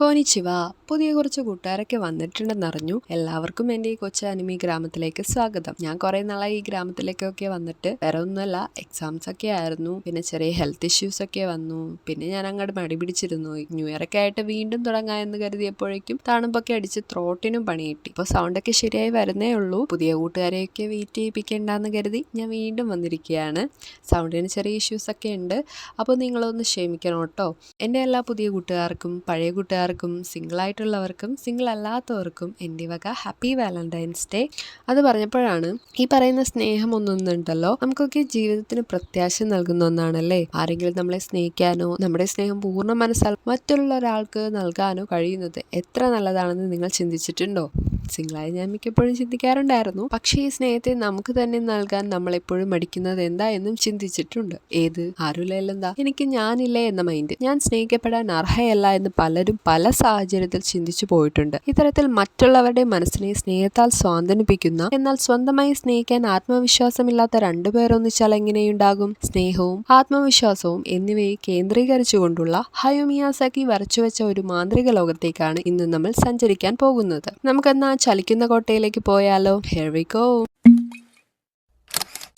കോനിച്ചിവ പുതിയ കുറച്ച് കൂട്ടുകാരൊക്കെ വന്നിട്ടുണ്ടെന്നറിഞ്ഞു. എല്ലാവർക്കും എന്റെ ഈ കൊച്ചു അനിമി ഗ്രാമത്തിലേക്ക് സ്വാഗതം. ഞാൻ കുറേ നാളായി ഈ ഗ്രാമത്തിലേക്കൊക്കെ വന്നിട്ട് വേറെ ഒന്നുമല്ല എക്സാംസ് ഒക്കെ ആയിരുന്നു പിന്നെ ചെറിയ ഹെൽത്ത് ഇഷ്യൂസ് ഒക്കെ വന്നു പിന്നെ ഞാൻ അങ്ങോട്ട് മടി പിടിച്ചിരുന്നു. ന്യൂ ഇയർ ഒക്കെ ആയിട്ട് വീണ്ടും തുടങ്ങാമെന്ന് കരുതിയപ്പോഴേക്കും തണുപ്പൊക്കെ അടിച്ച് ത്രോട്ടിനും പണി കിട്ടി. ഇപ്പോൾ സൗണ്ടൊക്കെ ശരിയായി വരുന്നേ ഉള്ളൂ. പുതിയ കൂട്ടുകാരെയൊക്കെ വെയിറ്റ് ചെയ്യിപ്പിക്കേണ്ടെന്ന് കരുതി ഞാൻ വീണ്ടും വന്നിരിക്കുകയാണ്. സൗണ്ടിന് ചെറിയ ഇഷ്യൂസ് ഒക്കെ ഉണ്ട്. അപ്പോൾ നിങ്ങളൊന്ന് ക്ഷമിക്കണം കേട്ടോ. എന്റെ എല്ലാ പുതിയ കൂട്ടുകാർക്കും പഴയ കൂട്ടുകാർക്കും സിംഗിൾ ആയിട്ടുള്ളവർക്കും സിംഗിൾ അല്ലാത്തവർക്കും എന്റെ വക ഹാപ്പി വാലന്റൈൻസ് ഡേ അത് പറഞ്ഞപ്പോഴാണ് ഈ പറയുന്ന സ്നേഹം ഒന്നുണ്ടല്ലോ നമുക്കൊക്കെ ജീവിതത്തിന് പ്രത്യാശ നൽകുന്ന ഒന്നാണല്ലേ? ആരെങ്കിലും നമ്മളെ സ്നേഹിക്കാനോ നമ്മുടെ സ്നേഹം പൂർണ മനസ്സാൽ മറ്റുള്ള ഒരാൾക്ക് നൽകാനോ കഴിയുന്നത് എത്ര നല്ലതാണെന്ന് നിങ്ങൾ ചിന്തിച്ചിട്ടുണ്ടോ? സിംഗിളായി ഞാൻ മിക്കപ്പോഴും ചിന്തിക്കാറുണ്ടായിരുന്നു. പക്ഷേ ഈ സ്നേഹത്തെ നമുക്ക് തന്നെ നൽകാൻ നമ്മളെപ്പോഴും മടിക്കുന്നത് എന്താ എന്നും ചിന്തിച്ചിട്ടുണ്ട്. ഏത്? ആരുമില്ല എന്താ എനിക്ക് ഞാനില്ലേ എന്ന മൈൻഡ് ഞാൻ സ്നേഹിക്കപ്പെടാൻ അർഹയല്ല എന്ന് പലരും പല സാഹചര്യത്തിൽ ചിന്തിച്ചു പോയിട്ടുണ്ട്. ഇത്തരത്തിൽ മറ്റുള്ളവരുടെ മനസ്സിനെ സ്നേഹത്താൽ സ്വാന്തനിപ്പിക്കുന്ന എന്നാൽ സ്വന്തമായി സ്നേഹിക്കാൻ ആത്മവിശ്വാസമില്ലാത്ത രണ്ടുപേരൊന്നിച്ചാൽ എങ്ങനെയുണ്ടാകും? സ്നേഹവും ആത്മവിശ്വാസവും എന്നിവയെ കേന്ദ്രീകരിച്ചുകൊണ്ടുള്ള ഹയോമിയാസാക്കി വരച്ചുവെച്ച ഒരു മാന്ത്രിക ലോകത്തേക്കാണ് ഇന്ന് നമ്മൾ സഞ്ചരിക്കാൻ പോകുന്നത്. നമുക്കെന്നാ ചലിക്കുന്ന കോട്ടയിലേക്ക് പോയാലോ? ഹെർവിക്കോ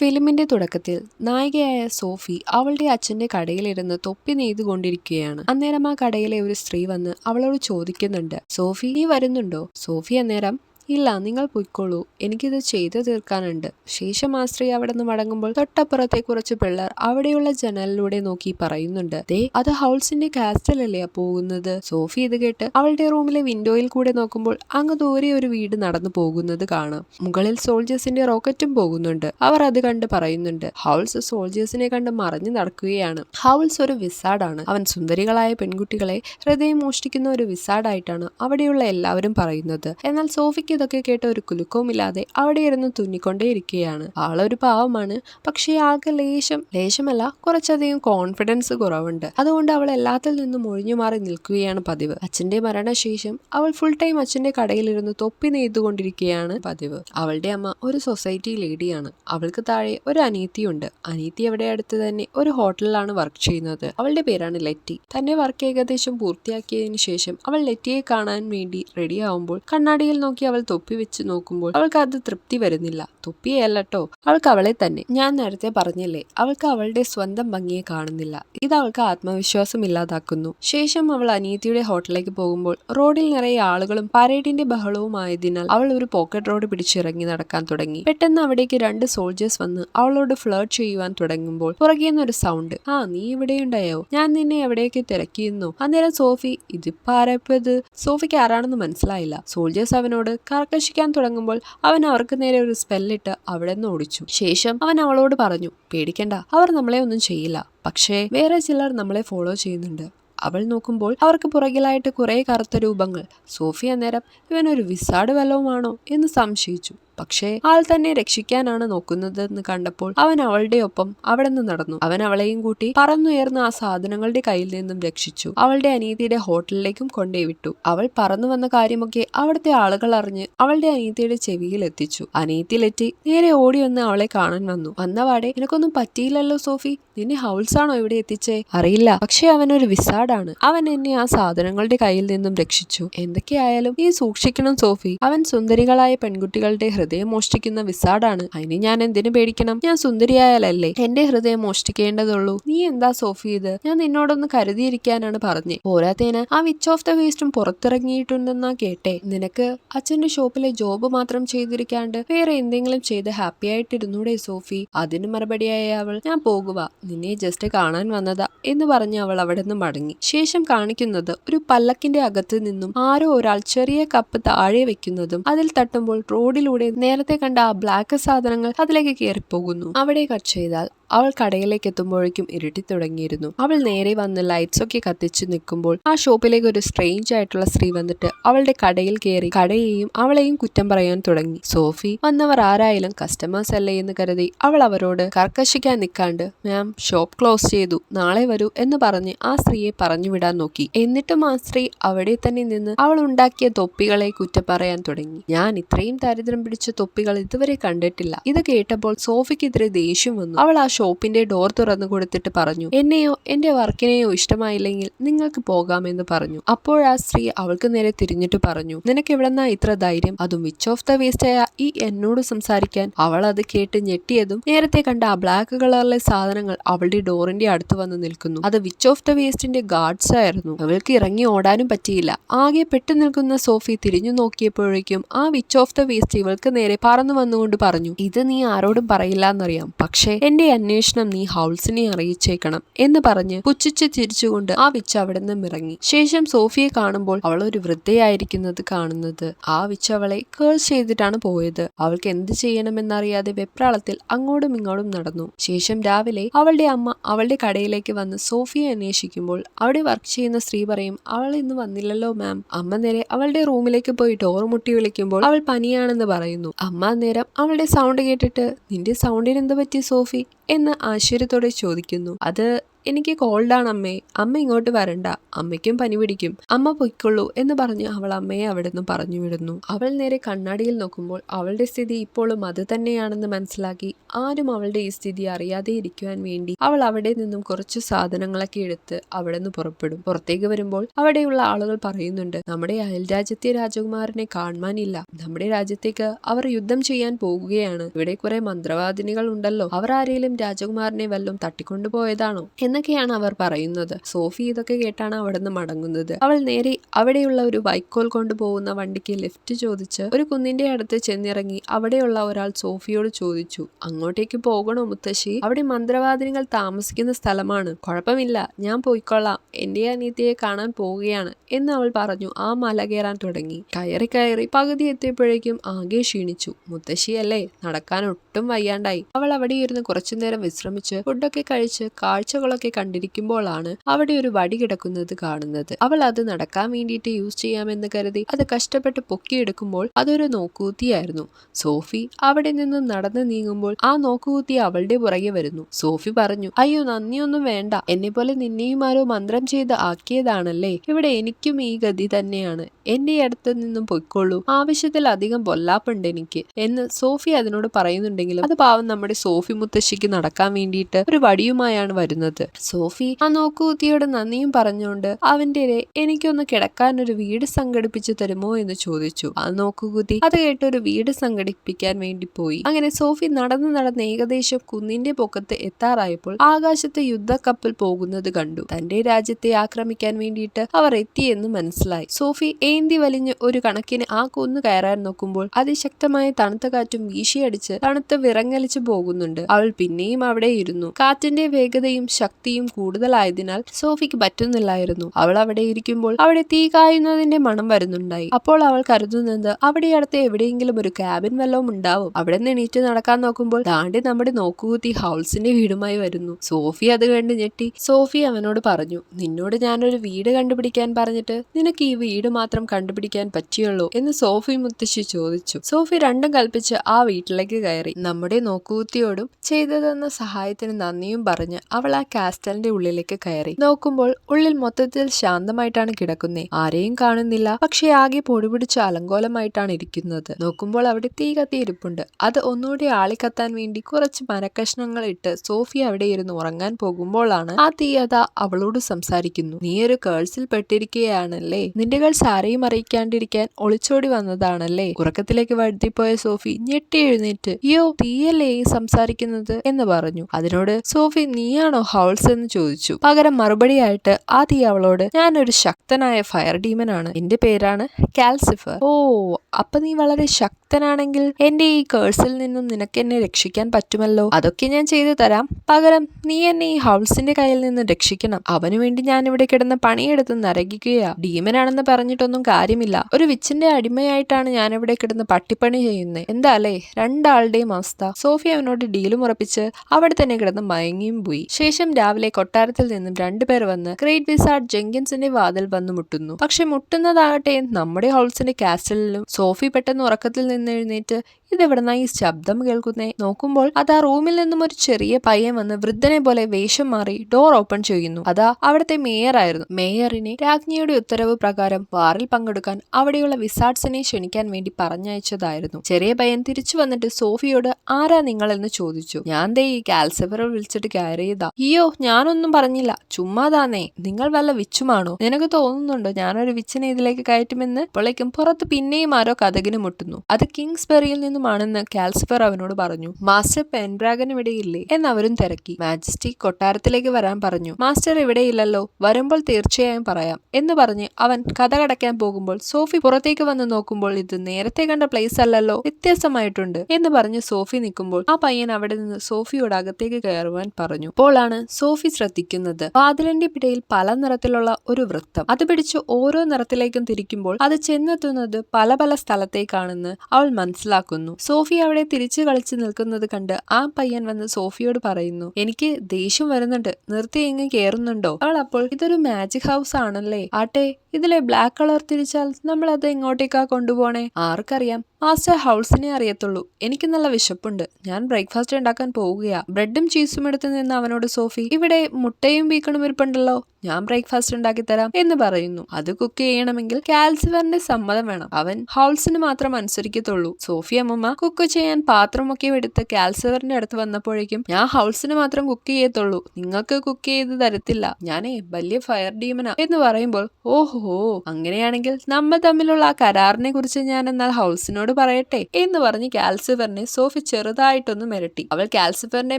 ഫിലിമിന്റെ തുടക്കത്തിൽ നായികയായ സോഫി അവളുടെ അച്ഛന്റെ കടയിലിരുന്ന് തൊപ്പി നെയ്തുകൊണ്ടിരിക്കുകയാണ്. അന്നേരം ആ കടയിലെ ഒരു സ്ത്രീ വന്ന് അവളോട് ചോദിക്കുന്നുണ്ട് സോഫി നീ വരുന്നുണ്ടോ? സോഫി അന്നേരം ഇല്ല നിങ്ങൾ പൊയ്ക്കോളൂ. എനിക്കിത് ചെയ്തു തീർക്കാനുണ്ട്. ശേഷം ആ സ്ത്രീ അവിടെ നിന്ന് മടങ്ങുമ്പോൾ തൊട്ടപ്പുറത്തെ കുറച്ച് പിള്ളേർ അവിടെയുള്ള ജനലിലൂടെ നോക്കി പറയുന്നുണ്ട്. ദേ അത് ഹൗൾസിന്റെ കാസ്റ്റലല്ലേ പോകുന്നത്? സോഫി ഇത് കേട്ട് അവളുടെ റൂമിലെ വിൻഡോയിൽ കൂടെ നോക്കുമ്പോൾ അങ്ങ് ദൂരെ ഒരു വീട് നടന്നു പോകുന്നത് കാണാം. മുകളിൽ സോൾജേഴ്സിന്റെ റോക്കറ്റും പോകുന്നുണ്ട്. അവർ അത് കണ്ട് പറയുന്നുണ്ട്. ഹൗൾസ് സോൾജേഴ്സിനെ കണ്ട് മറിഞ്ഞു നടക്കുകയാണ്. ഹൗൾസ് ഒരു വിസാഡാണ്. അവൻ സുന്ദരികളായ പെൺകുട്ടികളെ ഹൃദയം മോഷ്ടിക്കുന്ന ഒരു വിസാഡായിട്ടാണ് അവിടെയുള്ള എല്ലാവരും പറയുന്നത്. എന്നാൽ സോഫിക്ക് ഇതൊക്കെ കേട്ട ഒരു കുലുക്കവുമില്ലാതെ അവിടെ ഇരുന്ന് തുന്നിക്കൊണ്ടേയിരിക്കുകയാണ്. ആളൊരു പാവമാണ് പക്ഷേ ആൾക്ക് ലേശം ലേശമല്ല കുറച്ചധികം കോൺഫിഡൻസ് കുറവുണ്ട്. അതുകൊണ്ട് അവൾ എല്ലാത്തിൽ നിന്നും ഒഴിഞ്ഞു മാറി നിൽക്കുകയാണ് പതിവ്. അച്ഛന്റെ മരണശേഷം അവൾ ഫുൾ ടൈം അച്ഛന്റെ കടയിലിരുന്ന് തൊപ്പി നെയ്തുകൊണ്ടിരിക്കുകയാണ് പതിവ്. അവളുടെ അമ്മ ഒരു സൊസൈറ്റി ലേഡിയാണ് അവൾക്ക് താഴെ ഒരു അനീതിയുണ്ട്. അനീതി അവിടെ അടുത്ത് തന്നെ ഒരു ഹോട്ടലിലാണ് വർക്ക് ചെയ്യുന്നത്. അവളുടെ പേരാണ് ലെറ്റി. തന്നെ വർക്ക് ഏകദേശം പൂർത്തിയാക്കിയതിനു ശേഷം അവൾ ലെറ്റിയെ കാണാൻ വേണ്ടി റെഡിയാവുമ്പോൾ കണ്ണാടിയിൽ നോക്കി അവൾ തൊപ്പി വെച്ച് നോക്കുമ്പോൾ അവൾക്ക് അത് തൃപ്തി വരുന്നില്ല. തൊപ്പിയല്ലോ അവൾക്ക് അവളെ തന്നെ. ഞാൻ നേരത്തെ പറഞ്ഞില്ലേ അവൾക്ക് അവളുടെ സ്വന്തം ഭംഗിയെ കാണുന്നില്ല. ഇത് അവൾക്ക് ആത്മവിശ്വാസം ഇല്ലാതാക്കുന്നു. ശേഷം അവൾ അനിയത്തിയുടെ ഹോട്ടലിലേക്ക് പോകുമ്പോൾ റോഡിൽ നിറയെ ആളുകളും പരേഡിന്റെ ബഹളവുമായതിനാൽ അവൾ ഒരു പോക്കറ്റ് റോഡ് പിടിച്ചിറങ്ങി നടക്കാൻ തുടങ്ങി. പെട്ടെന്ന് അവിടേക്ക് രണ്ട് സോൾജേഴ്സ് വന്ന് അവളോട് ഫ്ലേർട്ട് ചെയ്യുവാൻ തുടങ്ങുമ്പോൾ പുറകേന്ന് ഒരു സൗണ്ട് ആ നീ ഇവിടെയുണ്ടായോ ഞാൻ നിന്നെ എവിടേക്ക് തിരക്കിയിരുന്നു? അന്നേരം സോഫി ഇതിപ്പോ ആരപ്പത്? സോഫിക്ക് ആരാണെന്ന് മനസ്സിലായില്ല. സോൾജേഴ്സ് അവനോട് കർക്കശിക്കാൻ തുടങ്ങുമ്പോൾ അവൻ അവർക്ക് നേരെ ഒരു സ്പെല്ലിട്ട് അവിടെ നിന്ന് ഓടിച്ചു. ശേഷം അവൻ അവളോട് പറഞ്ഞു പേടിക്കണ്ട അവർ നമ്മളെ ഒന്നും ചെയ്യില്ല. പക്ഷേ വേറെ ചിലർ നമ്മളെ ഫോളോ ചെയ്യുന്നുണ്ട്. അവൾ നോക്കുമ്പോൾ അവർക്ക് പുറകിലായിട്ട് കുറെ കറുത്ത രൂപങ്ങൾ. സോഫി അന്നേരം ഇവനൊരു വിസാഡ് വല്ലവുമാണോ? എന്ന് സംശയിച്ചു. പക്ഷേ ആൾ തന്നെ രക്ഷിക്കാനാണ് നോക്കുന്നതെന്ന് കണ്ടപ്പോൾ അവൻ അവളുടെ ഒപ്പം അവിടെ നിന്ന് നടന്നു. അവൻ അവളെയും കൂട്ടി പറന്നുയർന്ന ആ സാധനങ്ങളുടെ കയ്യിൽ നിന്നും രക്ഷിച്ചു. അവളുടെ അനീതിയുടെ ഹോട്ടലിലേക്കും കൊണ്ടേ വിട്ടു അവൾ പറന്നു വന്ന കാര്യമൊക്കെ അവിടുത്തെ ആളുകൾ അറിഞ്ഞ് അവളുടെ അനീതിയുടെ ചെവിയിൽ എത്തിച്ചു. അനീതിയിലെത്തി നേരെ ഓടി വന്ന് അവളെ കാണാൻ വന്നു. വന്നവാടെ നിനക്കൊന്നും പറ്റിയില്ലല്ലോ സോഫി. നിന്നെ ഹൗൾസാണോ ഇവിടെ എത്തിച്ചേ? അറിയില്ല. പക്ഷെ അവനൊരു വിസാഡാണ്. അവൻ എന്നെ ആ സാധനങ്ങളുടെ കയ്യിൽ നിന്നും രക്ഷിച്ചു. എന്തൊക്കെയായാലും നീ സൂക്ഷിക്കണം സോഫി. അവൻ സുന്ദരികളായ പെൺകുട്ടികളുടെ ഹൃദയം മോഷ്ടിക്കുന്ന വിസാഡാണ്. അതിന് ഞാൻ എന്തിനു പേടിക്കണം? ഞാൻ സുന്ദരിയായാലല്ലേ? എന്റെ ഹൃദയം മോഷ്ടിക്കേണ്ടതുള്ളൂ. നീ എന്താ സോഫി ഇത്? ഞാൻ നിന്നോടൊന്ന് കരുതിയിരിക്കാനാണ് പറഞ്ഞേ. പോരാത്തേന് ആ വിച്ച് ഓഫ് ദ വേസ്റ്റും പുറത്തിറങ്ങിയിട്ടുണ്ടെന്നാ കേട്ടെ. നിനക്ക് അച്ഛന്റെ ഷോപ്പിലെ ജോബ് മാത്രം ചെയ്തിരിക്കാണ്ട് വേറെ എന്തെങ്കിലും ചെയ്ത് ഹാപ്പി ആയിട്ടിരുന്നൂടെ സോഫി? അതിന് മറുപടിയായ അവൾ ഞാൻ പോകുക നിന്നെ ജസ്റ്റ് കാണാൻ വന്നതാ എന്ന് പറഞ്ഞ് അവൾ അവിടെ നിന്ന് മടങ്ങി. ശേഷം കാണിക്കുന്നത് ഒരു പല്ലക്കിന്റെ അകത്ത് നിന്നും ആരോ ഒരാൾ ചെറിയ കപ്പ് താഴെ വെക്കുന്നതും അതിൽ തട്ടുമ്പോൾ റോഡിലൂടെ നേരത്തെ കണ്ട ആ ബ്ലാക്ക് സാധനങ്ങൾ അതിലേക്ക് കയറിപ്പോകുന്നു. അവിടെ കട്ട് ചെയ്താൽ അവൾ കടയിലേക്ക് എത്തുമ്പോഴേക്കും ഇരുട്ടി തുടങ്ങിയിരുന്നു അവൾ നേരെ വന്ന് ലൈറ്റ്സ് ഒക്കെ കത്തിച്ച് നിൽക്കുമ്പോൾ ആ ഷോപ്പിലേക്ക് ഒരു സ്ട്രേഞ്ച് ആയിട്ടുള്ള സ്ത്രീ വന്നിട്ട് അവളുടെ കടയിൽ കയറി കടയെയും അവളെയും കുറ്റം പറയാൻ തുടങ്ങി. സോഫി വന്നവർ ആരായാലും കസ്റ്റമേഴ്സ് അല്ലേ എന്ന് കരുതി അവൾ അവരോട് കർക്കശിക്കാൻ നിൽക്കാണ്ട് മാം ഷോപ്പ് ക്ലോസ് ചെയ്തു. നാളെ വരൂ എന്ന് പറഞ്ഞ് ആ സ്ത്രീയെ പറഞ്ഞു വിടാൻ നോക്കി. എന്നിട്ടും ആ സ്ത്രീ അവിടെ തന്നെ നിന്ന് അവൾ ഉണ്ടാക്കിയ തൊപ്പികളെ കുറ്റം പറയാൻ തുടങ്ങി. ഞാൻ ഇത്രയും ദാരിദ്ര്യം പിടിച്ച തൊപ്പികൾ ഇതുവരെ കണ്ടിട്ടില്ല. ഇത് കേട്ടപ്പോൾ സോഫിക്കെതിരെ ദേഷ്യം വന്നു. അവൾ ആ ഷോപ്പിന്റെ ഡോർ തുറന്നു കൊടുത്തിട്ട് പറഞ്ഞു എന്നെയോ എന്റെ വർക്കിനെയോ ഇഷ്ടമായില്ലെങ്കിൽ നിങ്ങൾക്ക് പോകാമെന്ന് പറഞ്ഞു. അപ്പോൾ ആ സ്ത്രീ അവൾക്ക് നേരെ തിരിഞ്ഞിട്ട് പറഞ്ഞു നിനക്ക് എവിടെന്നാ ഇത്ര ധൈര്യം? അതും വിച്ച് ഓഫ് ദ വേസ്റ്റ് ആയ ഈ എന്നോട് സംസാരിക്കാൻ? അവൾ അത് കേട്ട് ഞെട്ടിയതും നേരത്തെ കണ്ട ആ ബ്ലാക്ക് കളറിലെ സാധനങ്ങൾ അവളുടെ ഡോറിന്റെ അടുത്ത് വന്ന് നിൽക്കുന്നു. അത് വിച്ച് ഓഫ് ദ വേസ്റ്റിന്റെ ഗാർഡ്സ് ആയിരുന്നു. അവൾക്ക് ഇറങ്ങി ഓടാനും പറ്റിയില്ല. ആകെ പെട്ടു നിൽക്കുന്ന സോഫി തിരിഞ്ഞു നോക്കിയപ്പോഴേക്കും ആ വിച്ച് ഓഫ് ദ വേസ്റ്റ് ഇവൾക്ക് നേരെ പറന്നു വന്നുകൊണ്ട് പറഞ്ഞു ഇത് നീ ആരോടും പറയില്ല എന്നറിയാം പക്ഷേ എന്റെ അന്വേഷണം നീ ഹൗൾസിനെ അറിയിച്ചേക്കണം എന്ന് പറഞ്ഞ് പുച്ഛിച്ച് ചിരിച്ചുകൊണ്ട് ആ വിച്ച് അവിടെ നിന്നും ഇറങ്ങി ശേഷം സോഫിയെ കാണുമ്പോൾ അവൾ ഒരു വൃദ്ധയായിരിക്കുന്നത് കാണുന്നത്. ആ വിച്ച് അവളെ കേൾ ചെയ്തിട്ടാണ് പോയത്. അവൾക്ക് എന്ത് ചെയ്യണമെന്നറിയാതെ വെപ്രാളത്തിൽ അങ്ങോട്ടും ഇങ്ങോട്ടും നടന്നു. ശേഷം രാവിലെ അവളുടെ അമ്മ അവളുടെ കടയിലേക്ക് വന്ന് സോഫിയെ അന്വേഷിക്കുമ്പോൾ അവിടെ വർക്ക് ചെയ്യുന്ന സ്ത്രീ പറയും അവൾ ഇന്ന് വന്നില്ലല്ലോ മാം അമ്മ നേരെ അവളുടെ റൂമിലേക്ക് പോയി ഡോർ മുട്ടി വിളിക്കുമ്പോൾ അവൾ പനിയാണെന്ന് പറയുന്നു. അമ്മ നേരം അവളുടെ സൗണ്ട് കേട്ടിട്ട് നിന്റെ സൗണ്ടിന് എന്ത് പറ്റി സോഫി? എന്ന് ആശ്ചര്യത്തോടെ ചോദിക്കുന്നു. അത് എനിക്ക് കോൾഡാണ് അമ്മേ. അമ്മ ഇങ്ങോട്ട് വരണ്ട. അമ്മയ്ക്കും പനി പിടിക്കും. അമ്മ പൊയ്ക്കൊള്ളൂ എന്ന് പറഞ്ഞ് അവൾ അമ്മയെ അവിടെ നിന്ന് പറഞ്ഞു വിടുന്നു. അവൾ നേരെ കണ്ണാടിയിൽ നോക്കുമ്പോൾ അവളുടെ സ്ഥിതി ഇപ്പോഴും അത് തന്നെയാണെന്ന് മനസ്സിലാക്കി ആരും അവളുടെ ഈ സ്ഥിതി അറിയാതെ ഇരിക്കുവാൻ വേണ്ടി അവൾ അവിടെ നിന്നും കുറച്ച് സാധനങ്ങളൊക്കെ എടുത്ത് അവിടെ നിന്ന് പുറപ്പെടും. പുറത്തേക്ക് വരുമ്പോൾ അവിടെയുള്ള ആളുകൾ പറയുന്നുണ്ട് നമ്മുടെ അയൽരാജ്യത്തെ രാജകുമാരനെ കാണുവാനില്ല. നമ്മുടെ രാജ്യത്തേക്ക് അവർ യുദ്ധം ചെയ്യാൻ പോകുകയാണ് ഇവിടെ കുറെ മന്ത്രവാദിനികൾ ഉണ്ടല്ലോ. അവർ ആരെങ്കിലും രാജകുമാരനെ വല്ലതും തട്ടിക്കൊണ്ടുപോയതാണോ? എന്നൊക്കെയാണ് അവർ പറയുന്നത്. സോഫി ഇതൊക്കെ കേട്ടാണ് അവിടെ നിന്ന് മടങ്ങുന്നത്. അവൾ നേരെ അവിടെയുള്ള ഒരു വൈക്കോൽ കൊണ്ടുപോകുന്ന വണ്ടിക്ക് ലിഫ്റ്റ് ചോദിച്ച് ഒരു കുന്നിന്റെ അടുത്ത് ചെന്നിറങ്ങി അവിടെയുള്ള ഒരാൾ സോഫിയോട് ചോദിച്ചു അങ്ങോട്ടേക്ക് പോകണോ മുത്തശ്ശി? അവിടെ മന്ത്രവാദിനികൾ താമസിക്കുന്ന സ്ഥലമാണ്. കുഴപ്പമില്ല ഞാൻ പോയിക്കൊള്ളാം. എന്റെ അനിയത്തിയെ കാണാൻ പോവുകയാണ് എന്ന് അവൾ പറഞ്ഞു. ആ മല കയറാൻ തുടങ്ങി. കയറി കയറി പകുതി എത്തിയപ്പോഴേക്കും ആകെ ക്ഷീണിച്ചു. മുത്തശ്ശിയല്ലേ നടക്കാൻ ഒട്ടും വയ്യാണ്ടായി. അവൾ അവിടെ ഇരുന്ന് കുറച്ചു നേരം വിശ്രമിച്ച് ഫുഡൊക്കെ കഴിച്ച് കാഴ്ചകളൊക്കെ കണ്ടിരിക്കുമ്പോഴാണ് അവിടെ ഒരു വടി കിടക്കുന്നത് കാണുന്നത്. അവൾ അത് നടക്കാൻ വേണ്ടിയിട്ട് യൂസ് ചെയ്യാമെന്ന് കരുതി അത് കഷ്ടപ്പെട്ട് പൊക്കിയെടുക്കുമ്പോൾ അതൊരു നോക്കുകുത്തിയായിരുന്നു. സോഫി അവിടെ നിന്ന് നടന്നു നീങ്ങുമ്പോൾ ആ നോക്കുകുത്തി അവളുടെ പുറകെ വരുന്നു. സോഫി പറഞ്ഞു അയ്യോ നന്ദിയൊന്നും വേണ്ട. എന്നെ പോലെ നിന്നെയും ആരോ മന്ത്രം ചെയ്ത് ആക്കിയതാണല്ലേ. ഇവിടെ എനിക്കും ഈ ഗതി തന്നെയാണ്. എന്റെ അടുത്ത് നിന്നും പൊയ്ക്കൊള്ളൂ ആവശ്യത്തിൽ അധികം പൊല്ലാപ്പുണ്ട് എനിക്ക് എന്ന് സോഫി അതിനോട് പറയുന്നുണ്ടെങ്കിലും അത് പാവം നമ്മുടെ സോഫി മുത്തശ്ശിക്ക് നടക്കാൻ വേണ്ടിയിട്ട് ഒരു വടിയുമായാണ് വരുന്നത്. സോഫി ആ നോക്കുകുത്തിയോട് നന്ദിയും പറഞ്ഞുകൊണ്ട് അവന്റെ എനിക്കൊന്ന് കിടക്കാൻ ഒരു വീട് സംഘടിപ്പിച്ചു തരുമോ എന്ന് ചോദിച്ചു. ആ നോക്കുകുത്തി അത് കേട്ട് ഒരു വീട് സംഘടിപ്പിക്കാൻ വേണ്ടി പോയി. അങ്ങനെ സോഫി നടന്ന് നടന്ന് ഏകദേശം കുന്നിന്റെ പൊക്കത്ത് എത്താറായപ്പോൾ ആകാശത്ത് യുദ്ധക്കപ്പൽ പോകുന്നത് കണ്ടു. തന്റെ രാജ്യത്തെ ആക്രമിക്കാൻ വേണ്ടിയിട്ട് അവർ എത്തിയെന്ന് മനസ്സിലായി. സോഫി ഏന്തി വലിഞ്ഞ് ഒരു കണക്കിന് ആ കുന്ന് കയറാൻ നോക്കുമ്പോൾ അതിശക്തമായ തണുത്ത കാറ്റും വീശിയടിച്ച് തണുത്ത് വിറങ്ങലിച്ചു പോകുന്നുണ്ട്. അവൾ പിന്നെയും അവിടെ ഇരുന്നു. കാറ്റിന്റെ വേഗതയും ശക്തിയും കൂടുതലായതിനാൽ സോഫിക്ക് പറ്റുന്നില്ലായിരുന്നു. അവൾ അവിടെ ഇരിക്കുമ്പോൾ അവിടെ തീ കായുന്നതിന്റെ മണം വരുന്നുണ്ടായി. അപ്പോൾ അവൾ കരുതുന്നത് അവിടെ അടുത്ത് എവിടെയെങ്കിലും ഒരു ക്യാബിൻ വല്ലതും ഉണ്ടാവും. അവിടെ എണീറ്റ് നടക്കാൻ നോക്കുമ്പോൾ ദാണ്ടി നമ്മുടെ നോക്കുകൂത്തി ഹൗസിന്റെ വീടുമായി വരുന്നു. സോഫി അത് കണ്ട് ഞെട്ടി. സോഫി അവനോട് പറഞ്ഞു നിന്നോട് ഞാനൊരു വീട് കണ്ടുപിടിക്കാൻ പറഞ്ഞിട്ട് നിനക്ക് ഈ വീട് മാത്രം കണ്ടുപിടിക്കാൻ പറ്റിയുള്ളൂ എന്ന് സോഫി മുത്തശ്ശി ചോദിച്ചു. സോഫി രണ്ടും കൽപ്പിച്ച് ആ വീട്ടിലേക്ക് കയറി. നമ്മുടെ നോക്കുകൂത്തിയോടും ചെയ്തതെന്ന സഹായത്തിന് നന്ദിയും പറഞ്ഞ് അവൾ ആ കാസ്റ്റലിന്റെ ഉള്ളിലേക്ക് കയറി. നോക്കുമ്പോൾ ഉള്ളിൽ മൊത്തത്തിൽ ശാന്തമായിട്ടാണ് കിടക്കുന്നേ. ആരെയും കാണുന്നില്ല. പക്ഷെ ആകെ പൊടിപിടിച്ച് അലങ്കോലമായിട്ടാണ് ഇരിക്കുന്നത്. നോക്കുമ്പോൾ അവിടെ തീ കത്തിയിരിപ്പുണ്ട്. അത് ഒന്നുകൂടി ആളിക്കത്താൻ വേണ്ടി കുറച്ച് മരക്കഷ്ണങ്ങൾ ഇട്ട് സോഫി അവിടെ ഇരുന്ന് ഉറങ്ങാൻ പോകുമ്പോഴാണ് ആ തീയത അവളോട് സംസാരിക്കുന്നു. നീ ഒരു കേൾസിൽ പെട്ടിരിക്കുകയാണല്ലേ? നിന്റെ കേൾസ് ആരെയും അറിയിക്കാണ്ടിരിക്കാൻ ഒളിച്ചോടി വന്നതാണല്ലേ? ഉറക്കത്തിലേക്ക് വഴുതിപ്പോയ സോഫി ഞെട്ടി എഴുന്നേറ്റ് അയ്യോ തീയല്ലേ സംസാരിക്കുന്നത്? എന്ന് പറഞ്ഞു. അതിനോട് സോഫി നീയാണോ ഹൗൾസ് എന്ന് ചോദിച്ചു. പകരം മറുപടിയായിട്ട് ആ തീ അവളോട് ഞാനൊരു ശക്തനായ ഫയർ ഡീമൻ ആണ് എന്റെ പേരാണ് കാൽസിഫർ. ഓ അപ്പൊ നീ വളരെ ശക്തനാണെങ്കിൽ എന്റെ ഈ കേഴ്സിൽ നിന്നും നിനക്ക് എന്നെ രക്ഷിക്കാൻ പറ്റുമല്ലോ? അതൊക്കെ ഞാൻ ചെയ്തു തരാം. പകരം നീ എന്നെ ഈ ഹൗൾസിന്റെ കയ്യിൽ നിന്ന് രക്ഷിക്കണം. അവനു വേണ്ടി ഞാൻ ഇവിടെ കിടന്ന് പണിയെടുത്ത് നരകിക്കുകയാ. ഡീമനാണെന്ന് പറഞ്ഞിട്ടൊന്നും കാര്യമില്ല. ഒരു വിച്ചിന്റെ അടിമയായിട്ടാണ് ഞാൻ ഇവിടെ കിടന്ന് പട്ടിപ്പണി ചെയ്യുന്നത് എന്താ അല്ലേ? രണ്ടാളുടെയും അവസ്ഥ. സോഫി അവനോട് ഡീലും ഉറപ്പിച്ച് അവിടെ തന്നെ കിടന്ന് മയങ്ങിയും പോയി. ശേഷം രാവിലെ കൊട്ടാരത്തിൽ നിന്നും രണ്ടുപേർ വന്ന് ഗ്രേറ്റ് വിസാർഡ് ജെങ്കിൻസിന്റെ വാതിൽ വന്ന് മുട്ടുന്നു. പക്ഷെ മുട്ടുന്നതാകട്ടെ നമ്മുടെ ഹൗൾസിന്റെ കാസ്റ്റലിലും സോഫി പെട്ടെന്ന് ഉറക്കത്തിൽ നിന്ന് എഴുന്നേറ്റ് ഇതെവിടുന്ന ഈ ശബ്ദം കേൾക്കുന്നേ? നോക്കുമ്പോൾ അതാ റൂമിൽ നിന്നും ഒരു ചെറിയ പയ്യൻ വന്ന് വൃദ്ധനെ പോലെ വേഷം മാറി ഡോർ ഓപ്പൺ ചെയ്യുന്നു. അതാ അവിടുത്തെ മേയർ ആയിരുന്നു. മേയറിനെ രാജ്ഞിയുടെ ഉത്തരവ് പ്രകാരം വാറിൽ പങ്കെടുക്കാൻ അവിടെയുള്ള വിസാർട്സിനെ ക്ഷണിക്കാൻ വേണ്ടി പറഞ്ഞയച്ചതായിരുന്നു. ചെറിയ പയ്യൻ തിരിച്ചു വന്നിട്ട് സോഫിയോട് ആരാ നിങ്ങളെന്ന് ചോദിച്ചു. ഞാൻ ദേ ഈ കാൽസഫറെ വിളിച്ചിട്ട് കയറിയതാ. അയ്യോ ഞാനൊന്നും പറഞ്ഞില്ല. ചുമ്മാതാന്നേ. നിങ്ങൾ വല്ല വിച്ചുമാണോ? നിനക്ക് തോന്നുന്നുണ്ടോ ഞാനൊരു വിച്ചിനെ ഇതിലേക്ക് കയറ്റുമെന്ന്? ഇപ്പോഴേക്കും പുറത്ത് പിന്നെയും ആരോ കഥകിന് മുട്ടുന്നു. അത് കിങ്സ്ബെറിയിൽ നിന്നുമാണെന്ന് കാൽസിഫർ അവനോട് പറഞ്ഞു. മാസ്റ്റർ പെൻഡ്രാഗൻ ഇവിടെയില്ലേ? എന്ന് അവരും തിരക്കി. മാജസ്റ്റി കൊട്ടാരത്തിലേക്ക് വരാൻ പറഞ്ഞു. മാസ്റ്റർ ഇവിടെയില്ലല്ലോ. വരുമ്പോൾ തീർച്ചയായും പറയാം. എന്ന് പറഞ്ഞ് അവൻ കഥ കടക്കാൻ പോകുമ്പോൾ സോഫി പുറത്തേക്ക് വന്ന് നോക്കുമ്പോൾ ഇത് നേരത്തെ കണ്ട പ്ലേസ് അല്ലല്ലോ വ്യത്യസ്തമായിട്ടുണ്ട് എന്ന് പറഞ്ഞ് സോഫി നിൽക്കുമ്പോൾ ആ പയ്യൻ അവിടെ നിന്ന് സോഫിയോട് അകത്തേക്ക് കയറുവാൻ പറഞ്ഞു. അപ്പോഴാണ് സോഫി ശ്രദ്ധിക്കുന്നത്. വാതിലിന്റെ പിടയിൽ പല നിറത്തിലുള്ള ഒരു വൃത്തം. അത് പിടിച്ച് ഓരോ നിറത്തിലേക്കും തിരിക്കുമ്പോൾ അത് ചെന്നെത്തുന്നത് പല പല സ്ഥലത്തേക്കാണെന്ന് അവൾ മനസ്സിലാക്കുന്നു. സോഫി അവിടെ തിരിച്ചു കളിച്ച് നിൽക്കുന്നത് കണ്ട് ആ പയ്യൻ വന്ന് സോഫിയോട് പറയുന്നു എനിക്ക് ദേഷ്യം വരുന്നുണ്ട്. നിർത്തി ഇങ്ങ് കേറുന്നുണ്ടോ? അവൾ അപ്പോൾ ഇതൊരു മാജിക് ഹൗസ് ആണല്ലേ? ആട്ടെ ഇതിലെ ബ്ലാക്ക് കളർ തിരിച്ചാൽ നമ്മൾ അത് എങ്ങോട്ടേക്കാ കൊണ്ടുപോണേ? ആർക്കറിയാം. മാസ്റ്റർ ഹൗസിനെ അറിയത്തുള്ളൂ. എനിക്ക് നല്ല വിശപ്പുണ്ട്. ഞാൻ ബ്രേക്ക്ഫാസ്റ്റ് ഉണ്ടാക്കാൻ പോവുകയാ. ബ്രെഡും ചീസും എടുത്തു നിന്ന് അവനോട് സോഫി ഇവിടെ മുട്ടയും ബീക്കണും ഇരിപ്പുണ്ടല്ലോ. ഞാൻ ബ്രേക്ക്ഫാസ്റ്റ് ഉണ്ടാക്കി തരാം എന്ന് പറയുന്നു. അത് കുക്ക് ചെയ്യണമെങ്കിൽ കാൽസിവറിന്റെ സമ്മതം വേണം. അവൻ ഹൗൾസിന് മാത്രം അനുസരിക്കത്തുള്ളൂ. സോഫി അമ്മമ്മ കുക്ക് ചെയ്യാൻ പാത്രമൊക്കെ എടുത്ത് കാൽസിവറിന്റെ അടുത്ത് വന്നപ്പോഴേക്കും ഞാൻ ഹൗൾസിന് മാത്രം കുക്ക് ചെയ്യത്തുള്ളൂ. നിങ്ങൾക്ക് കുക്ക് ചെയ്ത് തരത്തില്ല. ഞാനേ വലിയ ഫയർ ഡീമനാ എന്ന് പറയുമ്പോൾ ഓഹോ അങ്ങനെയാണെങ്കിൽ നമ്മൾ തമ്മിലുള്ള ആ കരാറിനെ കുറിച്ച് ഞാൻ എന്നാൽ ഹൗൾസിനോട് പറയട്ടെ എന്ന് പറഞ്ഞ് കാൽസിഫറിനെ സോഫി ചെറുതായിട്ടൊന്ന് മിരട്ടി. അവൾ കാൽസിഫറിന്റെ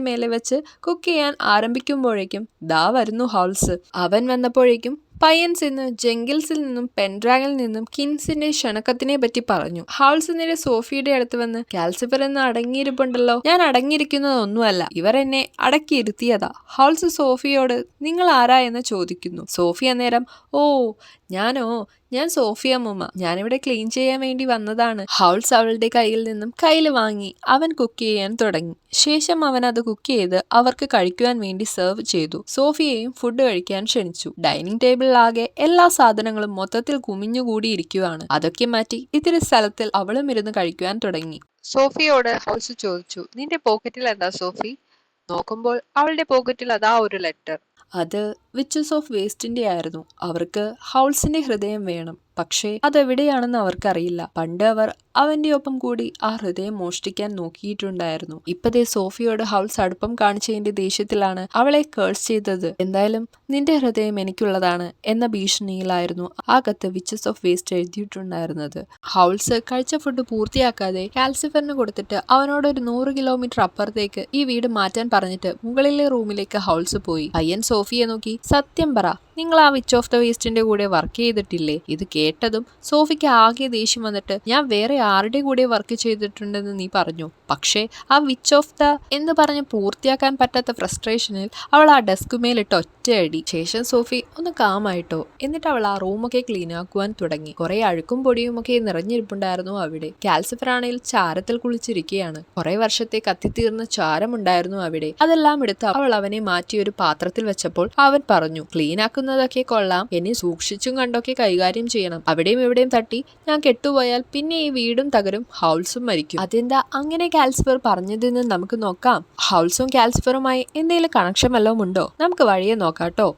മേലെ വെച്ച് കുക്ക് ചെയ്യാൻ ആരംഭിക്കുമ്പോഴേക്കും ദാ വരുന്നു ഹൗൾസ് അവൻ വന്നപ്പോഴേക്കും പയ്യൻസ് ഇന്ന് ജെങ്കിൽസിൽ നിന്നും പെൻഡ്രാഗിൽ നിന്നും കിൻസിന്റെ ക്ഷണക്കത്തിനെ പറ്റി പറഞ്ഞു ഹൗൾസ് നേരെ സോഫിയുടെ അടുത്ത് വന്ന് കാൽസിഫർ എന്ന് അടങ്ങിയിരിപ്പുണ്ടല്ലോ ഞാൻ അടങ്ങിയിരിക്കുന്നതൊന്നുമല്ല ഇവർ എന്നെ അടക്കിയിരുത്തിയതാ ഹൗൾസ് സോഫിയോട് നിങ്ങൾ ആരാ എന്ന് ചോദിക്കുന്നു സോഫിയ നേരം ഓ ഞാനോ ഞാൻ സോഫിയ മുമ്മ ഞാനിവിടെ ക്ലീൻ ചെയ്യാൻ വേണ്ടി വന്നതാണ് ഹൗൾസ് അവളുടെ കയ്യിൽ നിന്നും കയ്യിൽ വാങ്ങി അവൻ കുക്ക് ചെയ്യാൻ തുടങ്ങി ശേഷം അവൻ അത് കുക്ക് ചെയ്ത് അവർക്ക് കഴിക്കുവാൻ വേണ്ടി സെർവ് ചെയ്തു സോഫിയെയും ഫുഡ് കഴിക്കാൻ ക്ഷണിച്ചു. ഡൈനിങ് ടേബിളിലാകെ എല്ലാ സാധനങ്ങളും മൊത്തത്തിൽ കുമിഞ്ഞുകൂടിയിരിക്കുവാണ്. അതൊക്കെ മാറ്റി ഇത്തിരി സ്ഥലത്തിൽ അവളും ഇരുന്ന് കഴിക്കുവാൻ തുടങ്ങി. സോഫിയോട് ഹൗസ് ചോദിച്ചു നിന്റെ പോക്കറ്റിൽ എന്താ സോഫി? നോക്കുമ്പോൾ അവളുടെ പോക്കറ്റിൽ അതാ ഒരു ലെറ്റർ. അത് വിച്ചസ് ഓഫ് വേസ്റ്റിന്റെ ആയിരുന്നു. അവർക്ക് ഹൗൾസിന്റെ ഹൃദയം വേണം. പക്ഷേ അതെവിടെയാണെന്ന് അവർക്കറിയില്ല. പണ്ട് അവർ അവന്റെ ഒപ്പം കൂടി ആ ഹൃദയം മോഷ്ടിക്കാൻ നോക്കിയിട്ടുണ്ടായിരുന്നു. ഇപ്പതേ സോഫിയോട് ഹൗൾസ് അടുപ്പം കാണിച്ചതിന്റെ ദേഷ്യത്തിലാണ് അവളെ കേൾസ് ചെയ്തത്. എന്തായാലും നിന്റെ ഹൃദയം എനിക്കുള്ളതാണ് എന്ന ഭീഷണിയിലായിരുന്നു ആ കത്ത് വിച്ചസ് ഓഫ് വേസ്റ്റ് എഴുതിയിട്ടുണ്ടായിരുന്നത്. ഹൗൾസ് കഴിച്ച ഫുഡ് പൂർത്തിയാക്കാതെ കാൽസിഫറിന് കൊടുത്തിട്ട് അവനോട് ഒരു നൂറ് കിലോമീറ്റർ അപ്പുറത്തേക്ക് ഈ വീട് മാറ്റാൻ പറഞ്ഞിട്ട് മുകളിലെ റൂമിലേക്ക് ഹൗൾസ് പോയി. പയ്യൻ സോഫിയെ നോക്കി സത്യം പറ. നിങ്ങൾ ആ വിച്ച് ഓഫ് ദ വേസ്റ്റിന്റെ കൂടെ വർക്ക് ചെയ്തിട്ടില്ലേ? ഇത് കേട്ടതും സോഫിക്ക് ആകെ ദേഷ്യം വന്നിട്ട് ഞാൻ വേറെ ആരുടെ കൂടെ വർക്ക് ചെയ്തിട്ടുണ്ടെന്ന് നീ പറഞ്ഞു. പക്ഷേ ആ വിച്ച് ഓഫ് ദ എന്ന് പറഞ്ഞ് പൂർത്തിയാക്കാൻ പറ്റാത്ത ഫ്രസ്ട്രേഷനിൽ അവൾ ആ ഡെസ്കുമേലിട്ട് ഒറ്റയടി ശേഷം സോഫി ഒന്ന് കാമായിട്ടോ എന്നിട്ട് അവൾ ആ റൂമൊക്കെ ക്ലീൻ ആക്കുവാൻ തുടങ്ങി. കുറെ അഴുക്കും പൊടിയും ഒക്കെ നിറഞ്ഞിരിപ്പുണ്ടായിരുന്നു അവിടെ. കാൽസിഫർ ചാരത്തിൽ കുളിച്ചിരിക്കുകയാണ് കുറെ വർഷത്തെ കത്തിത്തീർന്ന ചാരമുണ്ടായിരുന്നു അവിടെ. അതെല്ലാം എടുത്ത് അവൾ അവനെ മാറ്റി ഒരു പാത്രത്തിൽ വെച്ചപ്പോൾ അവൻ പറഞ്ഞു ക്ലീൻ ആക്കുന്നതൊക്കെ കൊള്ളാം. എന്നെ സൂക്ഷിച്ചും കണ്ടൊക്കെ കൈകാര്യം ചെയ്യണം. അവിടെയും എവിടെയും തട്ടി ഞാൻ കെട്ടുപോയാൽ പിന്നെ ഈ വീടും തകരും. ഹൗൾസും മരിക്കും. അതെന്താ അങ്ങനെ കാൽസിഫർ പറഞ്ഞതെന്ന് നമുക്ക് നോക്കാം. ഹൗൾസും കാൽസിഫറുമായി എന്തെങ്കിലും കണക്ഷൻ വല്ലതും ഉണ്ടോ? നമുക്ക് വഴിയെ നോക്കാട്ടോ